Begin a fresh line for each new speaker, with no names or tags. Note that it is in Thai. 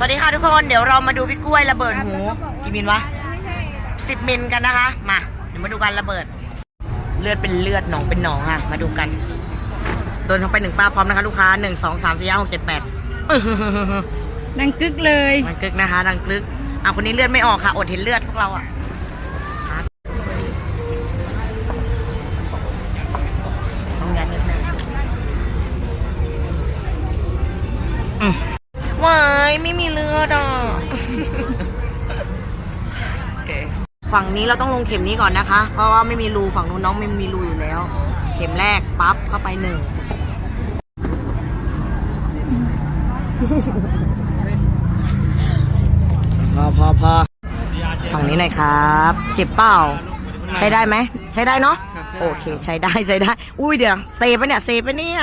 สวัสดีค่ะทุกคน เดี๋ยวเรามาดูพี่กล้วยระเบิดหูกี่มิลวะสิบมิลกันนะคะ มา เดี๋ยวมาดูกันระเบิด เลือดเป็นเลือดหนองเป็นหนองอะ มาดูกันโดนเข้าไปหนึ่งป้าพร้อมนะคะลูกค้าหนึ่งสองสามสี่ห้าหกเจ็ดแปด
ดังกึกเลย
มันกึกนะคะดังกึกอะคนนี้เลือดไม่ออกค่ะ อดเห็นเลือดพวกเราอะต้องยันนิดนึงอืมวาย ไม่มีเลือดอะโอเคฝั่งนี้เราต้องลงเข็มนี้ก่อนนะคะ เพราะว่าไม่มีรูฝั่งนู้นน้องไม่มีรูอยู่แล้ว เข็มแรกปั๊บเข้าไปหนึ่งพอพอพอฝั่งนี้หน่อยครับ เจ็บเปล่าใช้ได้ไหม ใช้ได้เนาะโอเค ใช้ได้ใช้ได้ อุ้ยเดี๋ยวเซฟปะเนี่ยเซฟปะเนี่ย